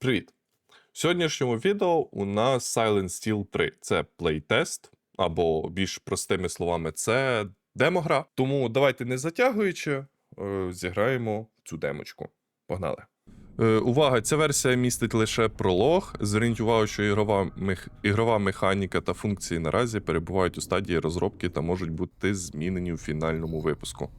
Привіт! В сьогоднішньому відео у нас Silent Steel 3. Це плейтест, або більш простими словами, це демогра. Тому давайте не затягуючи, е, зіграємо цю демочку. Погнали. Е, увага, ця версія містить лише пролог. Зверніть увагу, що ігрова, мех... ігрова механіка та функції наразі перебувають у стадії розробки та можуть бути змінені у фінальному випуску.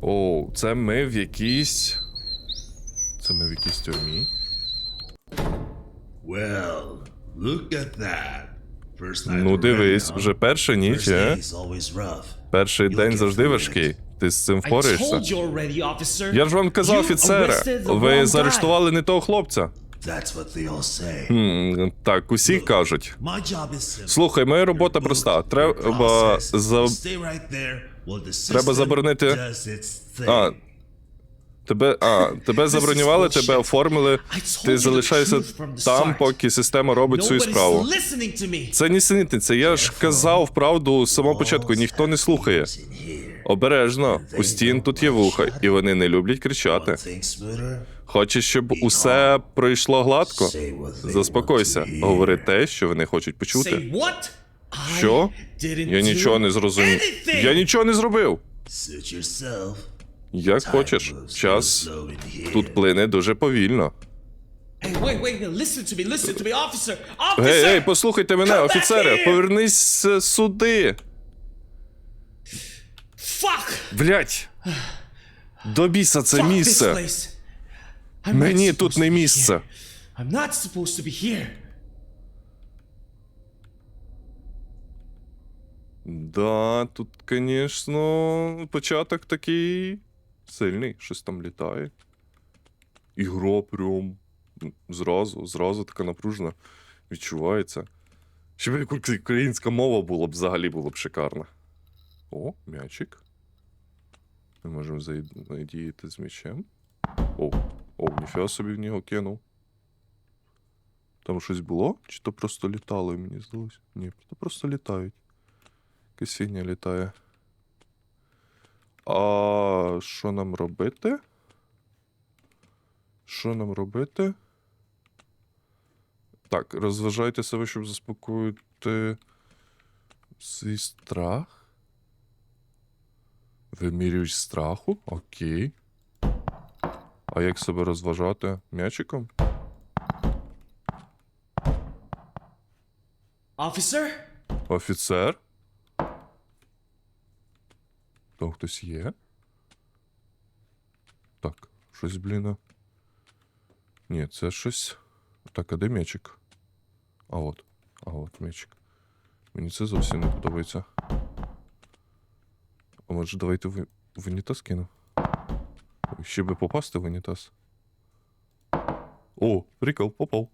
О, це ми в якійсь. Це ми в якійсь тюрмі. Well, look at that. First night Ну дивись, вже перша ніч, е? day is always rough. Перший день завжди важкий. Ти з цим впораєшся. Я ж вам казав, офіцере, ви заарештували не того хлопця. That's what they all say. Хм, так, усі кажуть. My job is simple. Слухай, моя робота проста. Треба за. Треба заборонити-. А. Тебе, а, тебе забронювали, тебе оформили. Ти the там, поки система робить свою справу. Це нісенітниця. Я ж казав правду з самого початку, ніхто не слухає. Обережно, у стін тут є вуха, і вони не люблять кричати. Хочеш, щоб усе пройшло гладко? Заспокойся, говори те, що вони хочуть почути. Що? Я нічого не зрозумів. Я нічого не зробив. Як хочеш. Час тут плине дуже повільно. Гей, гей, послухайте мене, офіцере, повернись е, сюди. Fuck. Блять. До біса це місце. Мені тут не місце. Да, тут, звісно, початок такий сильний, щось там літає. І гра прям зразу, зразу така напружена відчувається. Щоб українська мова була б взагалі було б шикарно. О, м'ячик. Ми можемо задіяти з м'ячем. О, о, ніфіга собі в нього кинув. Там щось було? Чи то просто літало, мені здалося? Ні, то просто літають. Якась фігня літає. А що нам робити? Що нам робити? Так, розважайте себе, щоб заспокоїти свій страх. Вимірюють страху? Окей. А як себе розважати? М'ячиком? Officer? Офіцер? Там хтось є? Так, щось, блін. а. Ні, це щось. Так, а де м'ячик? А от. А от м'ячик. Мені це зовсім не подобається. А може давайте в, в унітаз кину? Ще би попасти в унітаз. О, прикол, попав.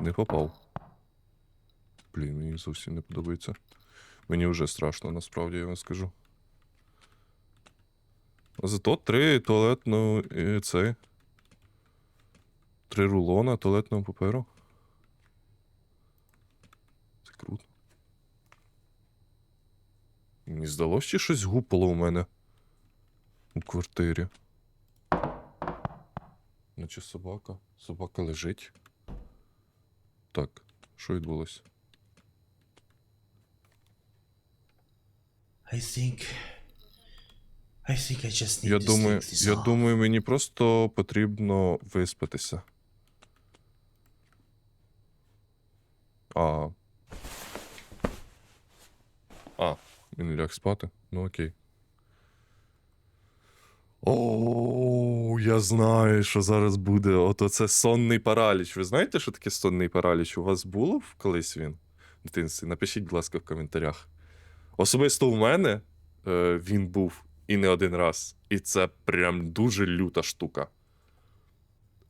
Не попав. Блін, мені зовсім не подобається. Мені вже страшно, насправді, я вам скажу. Зато три туалетно е, це. Три рулона туалетного паперу. Це круто. Мені здалося, чи щось гупало у мене у квартирі. Наче собака. Собака лежить. Так, що відбулося? I think. I think I just need Я to думаю, sleep this я off. думаю, мені просто потрібно виспатися. А. А, він ляг спати? Ну окей. О, я знаю, що зараз буде. Ото це сонний параліч. Ви знаєте, що таке сонний параліч? У вас було в- колись він? В дитинстві? Напишіть, будь ласка, в коментарях. Особисто у мене е, він був і не один раз. І це прям дуже люта штука.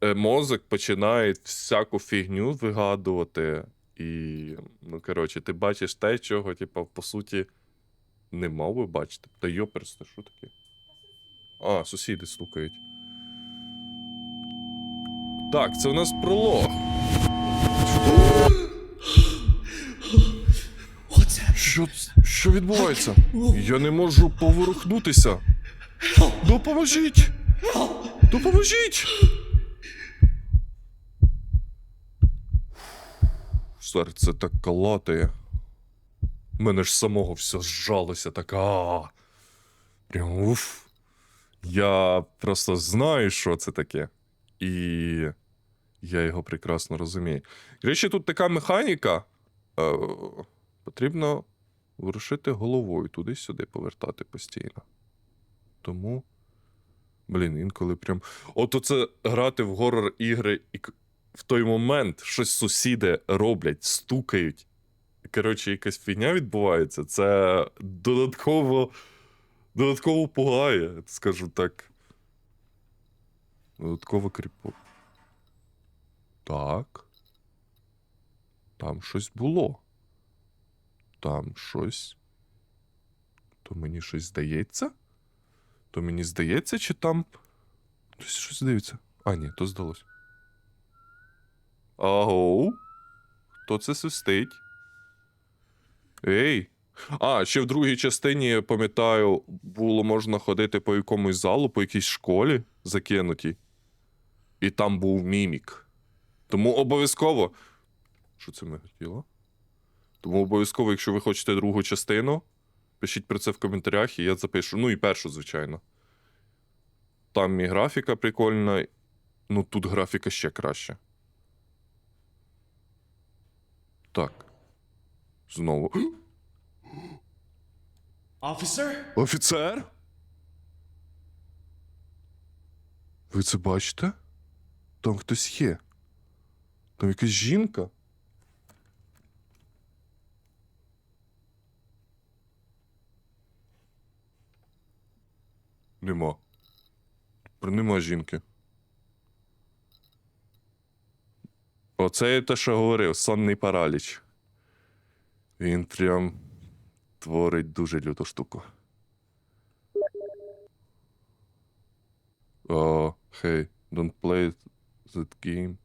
Е, мозок починає всяку фігню вигадувати. І, ну, коротше, ти бачиш те, чого, типу, по суті, не мав би бачити. Та йоперсте, що таке? А, сусіди стукають. Так, це у нас пролог. Happening? Що, що відбувається? Ну. Я не можу поворухнутися. Допоможіть! Допоможіть! Серце так калатає. Мене ж самого все зжалося така. Прям уф. Я просто знаю, що це таке. І я його прекрасно розумію. Речі, тут така механіка. Е, Потрібно ворушити головою туди-сюди повертати постійно. Тому. Блін, інколи прям. От оце грати в горор ігри і в той момент щось сусіди роблять, стукають. Коротше, якась фігня відбувається. Це додатково. Додатково пугає, скажу так. Додатково кріпо. Так. Там щось було. Там щось. То мені щось здається? То мені здається, чи там. Хтось щось дивиться. А, ні, то здалось. Агоу. Хто це свистить? Ей. А, ще в другій частині, я пам'ятаю, було можна ходити по якомусь залу, по якійсь школі закинутій. І там був мімік. Тому обов'язково. Що це ми хотіло? Тому обов'язково, якщо ви хочете другу частину, пишіть про це в коментарях, і я запишу. Ну і першу, звичайно. Там і графіка прикольна. Ну, тут графіка ще краще. Так. Знову. Officer? Офіцер? Ви це бачите? Там хтось є. Там якась жінка. Нема. Нема жінки. Оце я те, що говорив, сонний параліч. Він прям творить дуже люту штуку. О, hey, don't play that game.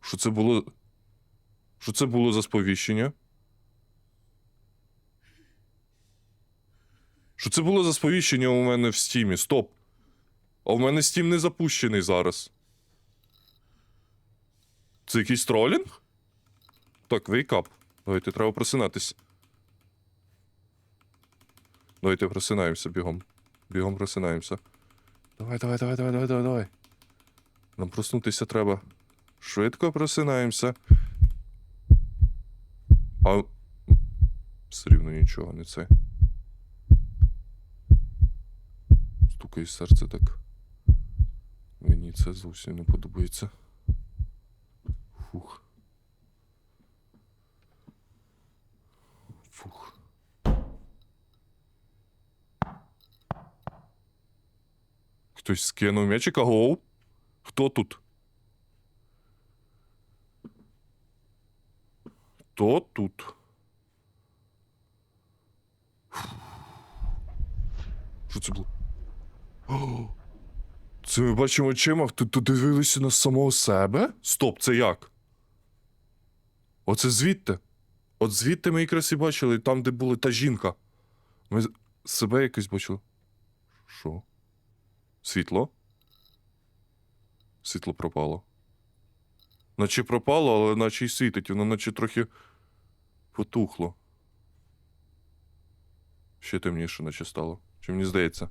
Що це було? Що це було за сповіщення? Що це було за сповіщення у мене в стімі? Стоп. А у мене стім не запущений зараз. Це якийсь тролінг? Так, up. Давайте, треба просинатись. Давайте просинаємося бігом. Бігом просинаємося. Давай, давай, давай, давай, давай, давай, давай. Нам проснутися треба. Швидко просинаємося. А. Все рівно нічого, не це. Стукає серце так. Мені це зовсім не подобається. Фух. Фух. Хтось скинув м'ячик, агоу. Хто тут? Хто тут? Що це було? Це ми бачимо очима, тут тут дивилися на самого себе? Стоп, це як? Оце звідти. От звідти ми якраз і бачили, там, де була та жінка. Ми себе якось бачили. Що? Світло? Світло пропало. Наче пропало, але наче й світить, воно наче трохи потухло. Ще темніше, наче стало. Чи мені здається?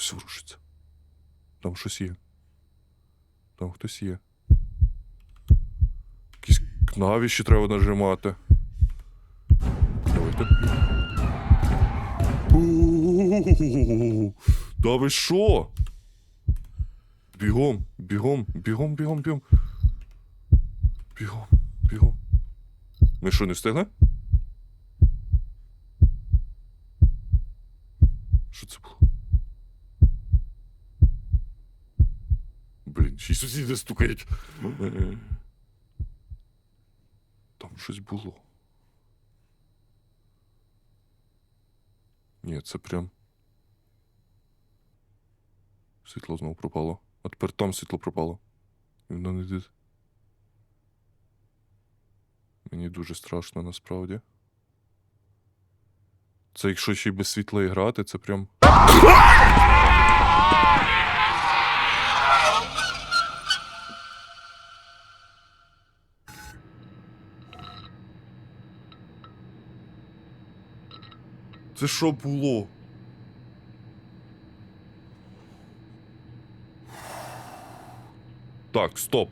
Щось ворушиться. Там щось є. Там хтось є. Якісь клавіші треба нажимати. Давайте. Та ви що? Бігом, бігом, бігом, бігом, бігом. Бігом, бігом. Ми що, не встигли? Що це було? Блін, ще й сусіди стукають. Там щось було. Ні, це прям. Світло знову пропало. А тепер там світло пропало. І воно не йде. Мені дуже страшно насправді. Це якщо ще й без світла і грати, це прям. Це що було? Так, стоп.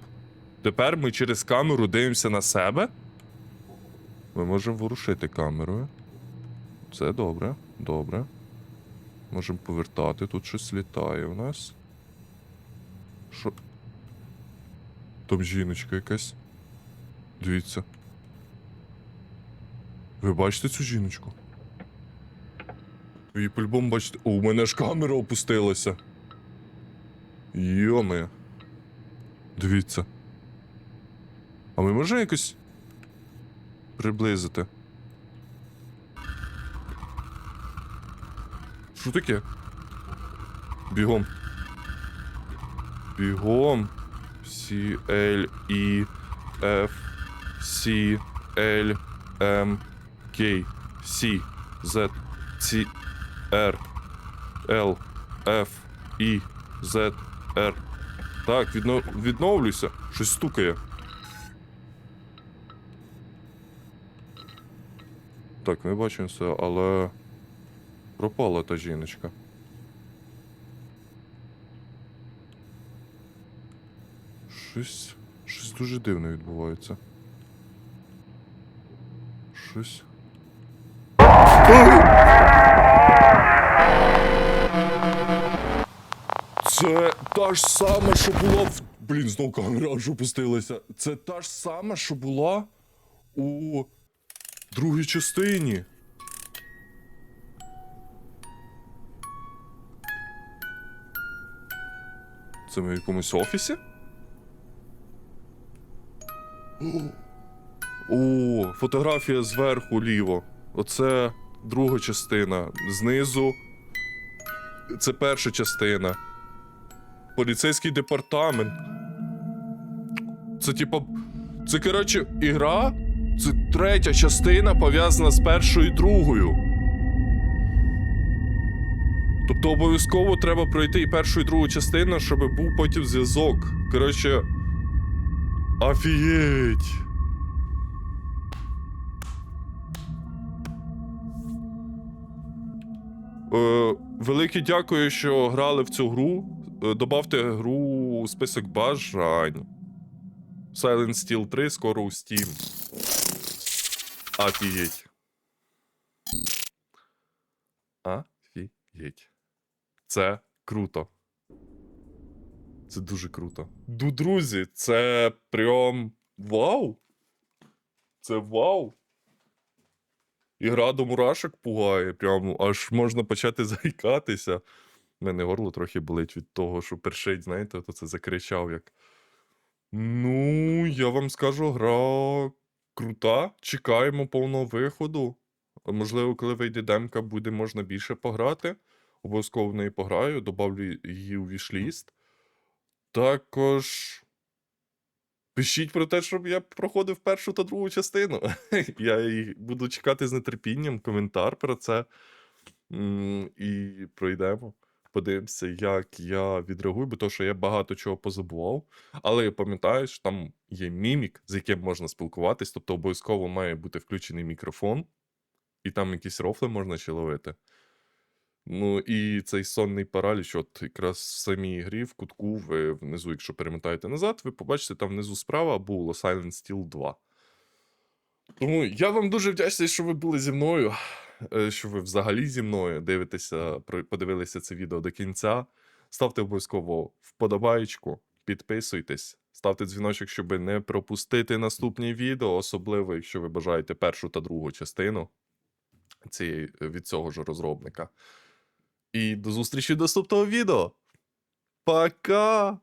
Тепер ми через камеру дивимося на себе. Ми можемо ворушити камерою. Це добре, добре. Можемо повертати, тут щось літає у нас. Що? Там жіночка якась. Дивіться. Ви бачите цю жіночку? Її по-любому бачите. У мене ж камера опустилася. Йоме. Дивіться. А ми можемо якось приблизити? Що таке? Бігом. Бігом. C L E F C L M K C Z C R L F I Z R. Так, відно... відновлюйся. Щось стукає. Так, ми бачимо все, але пропала та жіночка. Щось. Щось дуже дивне відбувається. Щось. Це та ж сама, що була в. Блін, знов камера аж опустилася. Це та ж сама, що була у другій частині. Це ми в якомусь офісі? О, фотографія зверху ліво. Оце друга частина. Знизу. Це перша частина. Поліцейський департамент. Це типа. Це, коротше, ігра. Це третя частина пов'язана з першою і другою. Тобто обов'язково треба пройти і першу і другу частину, щоб був потім зв'язок. Коротше. Офігеть! Е, велике дякую, що грали в цю гру. Е, Добавте гру у список бажань. Silent Steel 3 скоро у Steam. Офігеть. Офігеть. Це круто. Це дуже круто. Ду, друзі, це прям вау. Це вау. Ігра до мурашок пугає, прям аж можна почати заїкатися. У мене горло трохи болить від того, що перший, знаєте, то це закричав як. Ну, я вам скажу, гра крута. Чекаємо повного виходу. Можливо, коли вийде демка, буде можна більше пограти. Обов'язково в неї пограю, добавлю її у вішліст. Також. Пишіть про те, щоб я проходив першу та другу частину. Я і буду чекати з нетерпінням коментар про це. І пройдемо. Подивимося, як я відреагую, бо то, що я багато чого позабував. Але я пам'ятаю, що там є мімік, з яким можна спілкуватись, тобто обов'язково має бути включений мікрофон, і там якісь рофли можна ще ловити. Ну і цей сонний параліч, от якраз в самій грі, в кутку, ви внизу, якщо перемотаєте назад, ви побачите там внизу справа було Silent Steel 2. Тому я вам дуже вдячний, що ви були зі мною, що ви взагалі зі мною дивитеся, подивилися це відео до кінця. Ставте обов'язково вподобаєчку, підписуйтесь, ставте дзвіночок, щоб не пропустити наступні відео, особливо, якщо ви бажаєте першу та другу частину цієї, від цього ж розробника. І до зустрічі в наступного відео. Пока!